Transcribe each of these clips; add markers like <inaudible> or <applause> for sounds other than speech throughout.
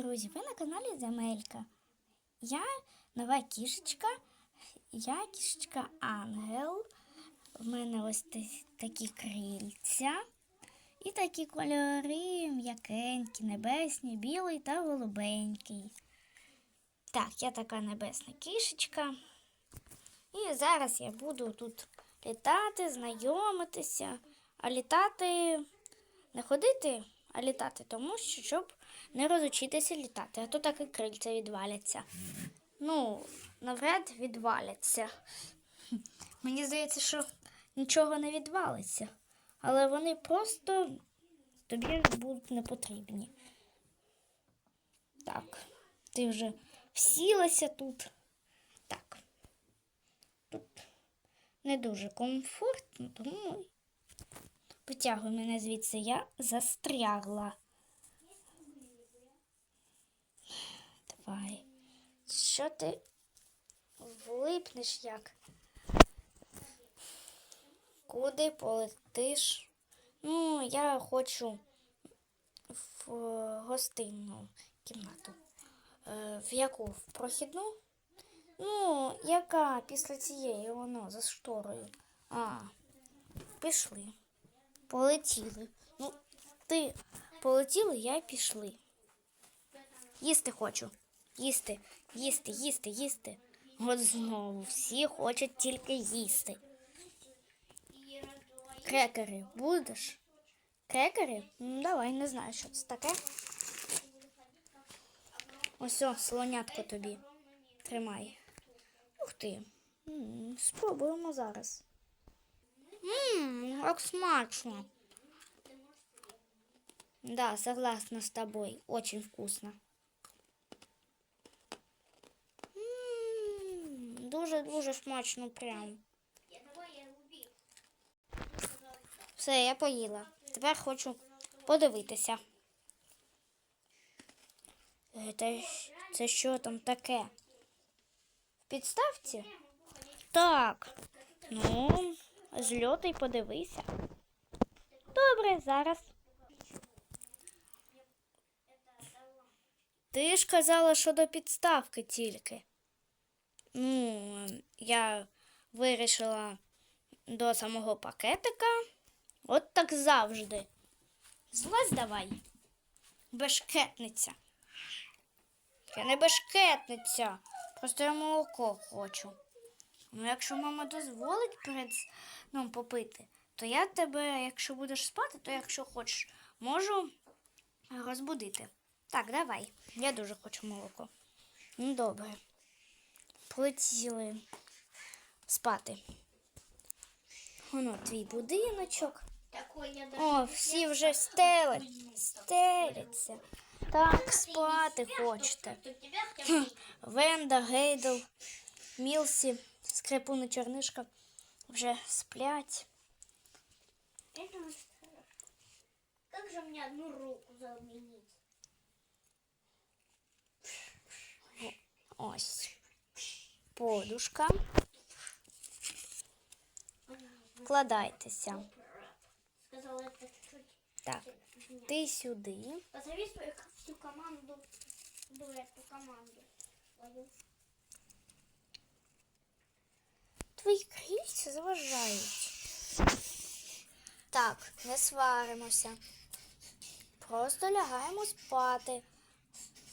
друзі! Ви на каналі Земелька. Я нова кішечка. Я кішечка Ангел. В мене ось такі крильця. І такі кольори м'якенькі, небесні, білий та голубенький. Так, я така небесна кішечка. І зараз я буду тут літати, знайомитися, а літати не ходити, а літати, тому що щоб не розучитися літати, а то так і крильця відваляться. Ну, навряд відваляться. <laughs> Мені здається, що нічого не відвалиться, але вони просто тобі будуть не потрібні. Так, ти вже всілася тут. Так. Тут не дуже комфортно, тому Витягуй мене звідси, я застрягла. Давай. Що ти влипнеш як? Куди полетиш? Ну, я хочу в е, гостинну кімнату. Е, В яку? В прохідну? Ну, яка після цієї воно за шторою. А, пішли. Полетіли. Ну, ти полетіли, я й пішли. Їсти хочу. Їсти, їсти, їсти, їсти. От знову всі хочуть тільки їсти. Крекери будеш? Крекери? Ну, давай, не знаю, що це таке. Ось о, слонятко тобі. Тримай. Ух ти. М, Спробуємо зараз. Ммм, как смачно. Да, согласна с тобой. Очень вкусно. Дуже-дуже смачно прям. Все, я поїла. Тепер хочу подивитися. Е, щ- це що там таке? В підставці? Так. Ну, зльотай подивися. Добре, зараз. Ти ж казала, що до підставки тільки. Ну, я вирішила до самого пакетика. От так завжди. Злазь давай. Бешкетниця. Я не бешкетниця. Просто я молоко хочу. Ну, якщо мама дозволить перед сном попити, то я тебе, якщо будеш спати, то якщо хочеш, можу розбудити. Так, давай. Я дуже хочу молоко. Ну, добре. Полетіли спати. Воно твій будиночок. О, всі вже стелять, стеляться. Так, спати хочете. Венда, Гейдл, Мілсі, Скрипун і Чорнишка вже сплять. Это вот хорошо. Как же мне одну руку заменить? Ось. Подушка. Вкладайтеся. Сказала это чуть-чуть. Так, меня. ти сюди. Позови свою всю команду, дуэту команду. Твої крильця заважають. Так, не сваримося. Просто лягаємо спати.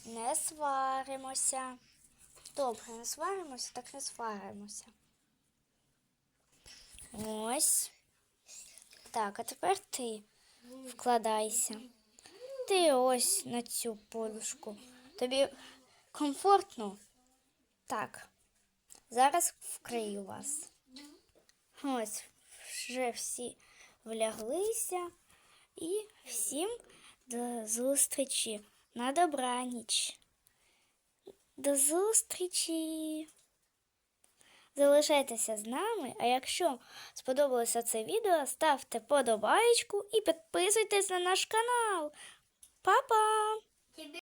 Не сваримося. Добре, не сваримося, так не сваримося. Ось. Так, а тепер ти вкладайся. Ти ось на цю подушку. Тобі комфортно? Так. Зараз вкрию вас. Ось вже всі вляглися і всім до зустрічі на добраніч. До зустрічі. Залишайтеся з нами, а якщо сподобалося це відео, ставте подобаєчку і підписуйтесь на наш канал. Па-па!